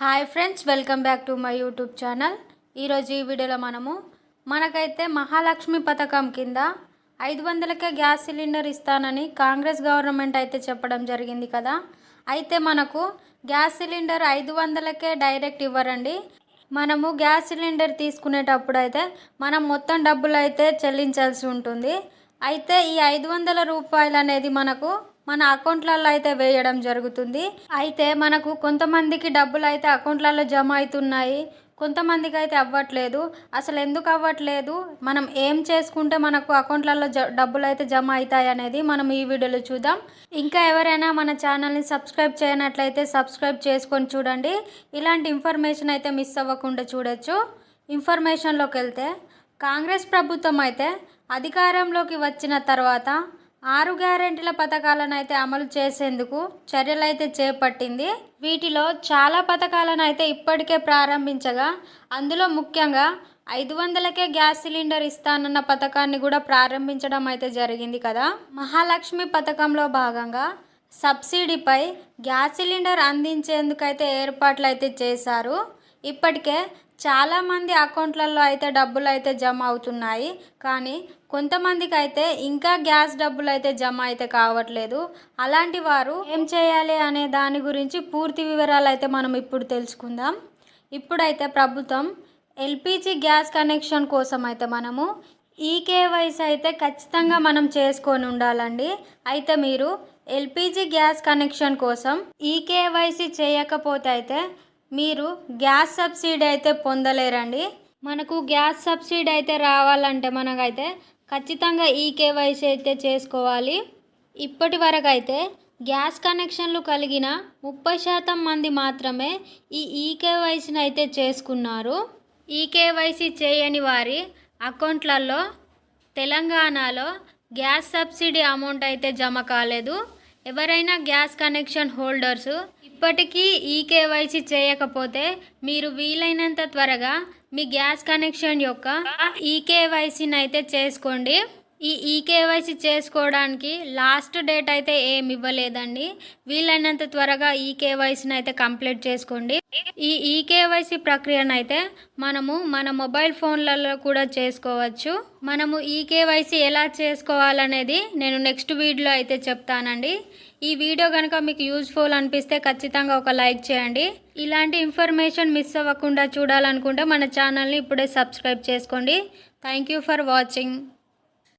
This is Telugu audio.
Hi friends welcome back to my YouTube channel. ఈరోజు ఈ వీడియోలో మనము మనకైతే మహాలక్ష్మి పథకం కింద ఐదు వందలకే గ్యాస్ సిలిండర్ ఇస్తానని కాంగ్రెస్ గవర్నమెంట్ అయితే చెప్పడం జరిగింది కదా. అయితే మనకు గ్యాస్ సిలిండర్ ఐదు వందలకే డైరెక్ట్ ఇవ్వరండి. మనము గ్యాస్ సిలిండర్ తీసుకునేటప్పుడు అయితే మనం మొత్తం డబ్బులు అయితే చెల్లించాల్సి ఉంటుంది. అయితే ఈ ఐదు వందల రూపాయలు అనేది మనకు మన అకౌంట్లలో అయితే వేయడం జరుగుతుంది. అయితే మనకు కొంతమందికి డబ్బులు అయితే అకౌంట్లలో జమ అవుతున్నాయి కొంతమందికి అయితే అవ్వట్లేదు. అసలు ఎందుకు అవ్వట్లేదు? మనం ఏం చేసుకుంటే మనకు అకౌంట్లలో జ డబ్బులు అయితే జమ అవుతాయి అనేది మనం ఈ వీడియోలో చూద్దాం. ఇంకా ఎవరైనా మన ఛానల్ని సబ్స్క్రైబ్ చేయనట్లయితే సబ్స్క్రైబ్ చేసుకొని చూడండి. ఇలాంటి ఇన్ఫర్మేషన్ అయితే మిస్ అవ్వకుండా చూడొచ్చు. ఇన్ఫర్మేషన్లోకి వెళ్తే కాంగ్రెస్ ప్రభుత్వం అయితే అధికారంలోకి వచ్చిన తర్వాత ఆరు గ్యారెంటీల పథకాలను అయితే అమలు చేసేందుకు చర్యలైతే చేపట్టింది. వీటిలో చాలా పథకాలను అయితే ఇప్పటికే ప్రారంభించగా అందులో ముఖ్యంగా ఐదు వందలకే గ్యాస్ సిలిండర్ ఇస్తానన్న పథకాన్ని కూడా ప్రారంభించడం అయితే జరిగింది కదా. మహాలక్ష్మి పథకంలో భాగంగా సబ్సిడీపై గ్యాస్ సిలిండర్ అందించేందుకైతే ఏర్పాట్లు అయితే చేశారు. ఇప్పటికే చాలామంది అకౌంట్లలో అయితే డబ్బులు అయితే జమ అవుతున్నాయి. కానీ కొంతమందికి అయితే ఇంకా గ్యాస్ డబ్బులు అయితే జమ అయితే కావట్లేదు. అలాంటి వారు ఏం చేయాలి అనే దాని గురించి పూర్తి వివరాలు అయితే మనం ఇప్పుడు తెలుసుకుందాం. ఇప్పుడైతే ప్రభుత్వం ఎల్పిజి గ్యాస్ కనెక్షన్ కోసం అయితే మనము ఈకేవైసీ అయితే ఖచ్చితంగా మనం చేసుకొని ఉండాలండి. అయితే మీరు ఎల్పిజి గ్యాస్ కనెక్షన్ కోసం ఈకేవైసీ చేయకపోతే అయితే మీరు గ్యాస్ సబ్సిడీ అయితే పొందలేరండి. మనకు గ్యాస్ సబ్సిడీ అయితే రావాలంటే మనకైతే ఖచ్చితంగా ఈ కేవైసీ అయితే చేసుకోవాలి. ఇప్పటి వరకు అయితే గ్యాస్ కనెక్షన్లు కలిగిన ముప్పై శాతం మంది మాత్రమే ఈ ఈకేవైసీని అయితే చేసుకున్నారు. ఈకేవైసీ చేయని వారి అకౌంట్లలో తెలంగాణలో గ్యాస్ సబ్సిడీ అమౌంట్ అయితే జమ కాలేదు. ఎవరైనా గ్యాస్ కనెక్షన్ హోల్డర్స్ ఇప్పటికీ ఈ కేవైసీ చేయకపోతే మీరు వీలైనంత త్వరగా మీ గ్యాస్ కనెక్షన్ యొక్క ఈ కేవైసీని అయితే చేసుకోండి. ఈ ఈకేవైసీ చేసుకోవడానికి లాస్ట్ డేట్ అయితే ఏమి ఇవ్వలేదండి. వీలైనంత త్వరగా ఈ కేవైసీని అయితే కంప్లీట్ చేసుకోండి. ఈ ఈకేవైసీ ప్రక్రియను అయితే మనము మన మొబైల్ ఫోన్లలో కూడా చేసుకోవచ్చు. మనము ఈకేవైసీ ఎలా చేసుకోవాలనేది నేను నెక్స్ట్ వీడియోలో అయితే చెప్తానండి. ఈ వీడియో కనుక మీకు యూజ్ఫుల్ అనిపిస్తే ఖచ్చితంగా ఒక లైక్ చేయండి. ఇలాంటి ఇన్ఫర్మేషన్ మిస్ అవ్వకుండా చూడాలనుకుంటే మన ఛానల్ని ఇప్పుడే సబ్స్క్రైబ్ చేసుకోండి. Thank you for watching.